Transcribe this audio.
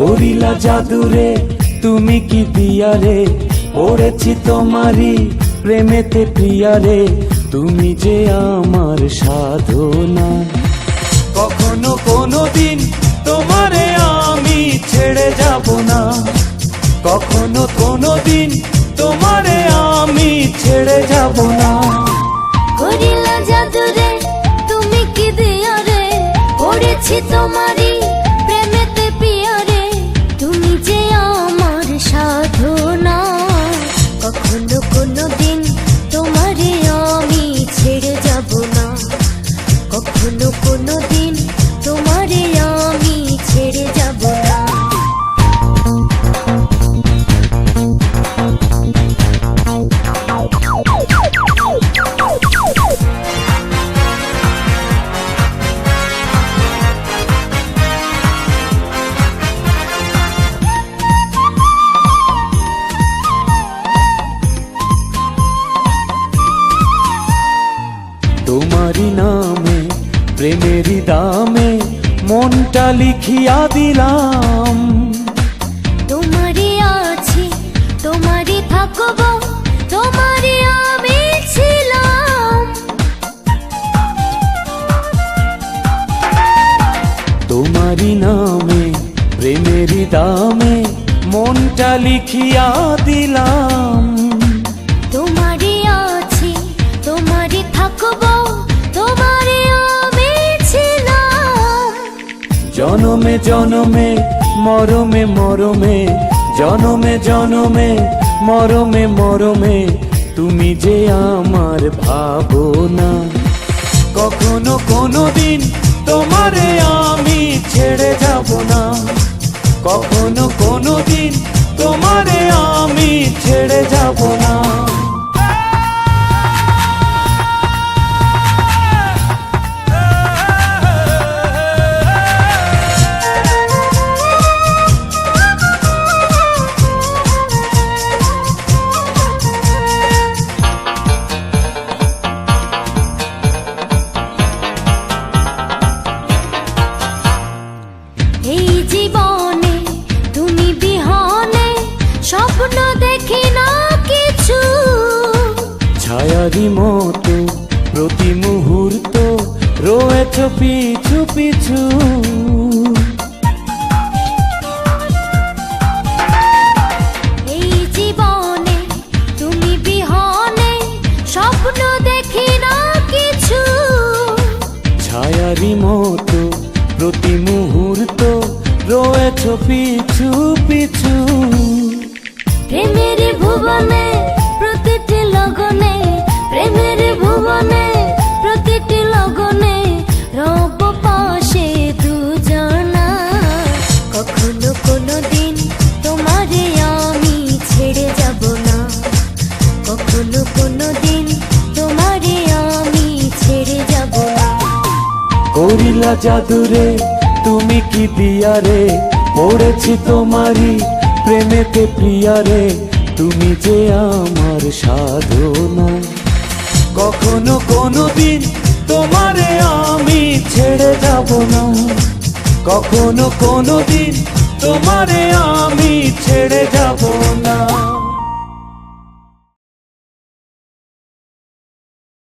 করিলা জাদুরে, তুমি কি দিয়ারে পড়েছি তোমারই প্রেমেতে প্রিয়ারে তুমি যে আমার সাধনা। কখনো কোনো দিন তোমারে আমি ছেড়ে যাব না। কখনো কোনো দিন তোমারে আমি ছেড়ে যাব না। করিলা জাদুরে, তুমি কি দিও রে পড়েছি তোমারই কখনো কোনো দিন তোমারে আমি ছেড়ে যাব না। প্রেমেরই দামে মনটা লিখিয়া দিলাম। তোমারই আছি তোমারই থাকব তোমারই আমি ছিলাম। তোমারই নামে প্রেমেরই দামে মনটা লিখিয়া দিলাম। জনমে জনমে, মরমে মরমে, জনমে জনমে, মরমে মরমে, তুমি যে আমার ভাবনা। কখনো কোনো দিন তোমারে আমি ছেড়ে যাব না। কখনো কোনো দিন তোমারে আমি ছেড়ে যাব না স্বপ্ন দেখি না কিছু। ছায়ারি মতো প্রতি মুহূর্ত রয়েছ পিছু পিছু। এই জীবনে তুমি বিহনে স্বপ্ন দেখি না কিছু। ছায়ারি মতো প্রতি মুহূর্ত রয়েছ পিছু পিছু। প্রেমের ভুবনে, প্রতিটি লগনে, প্রেমের ভুবনে, প্রতিটি লগনে রব পাশে দুজনা। কখনো কোনো দিন তোমারে আমি ছেড়ে যাব না। কখনো কোনো দিন তোমারে আমি ছেড়ে যাব না। করিলা জাদুরে, তুমি কি দিয়ারে পড়েছি তোমারই প্রেমেতে প্রিয়ারে তুমি যে আমার সাধনা। কখনো কোনো দিন তোমারে আমি ছেড়ে যাব না। কখনো কোনো দিন তোমারে আমি ছেড়ে যাব না।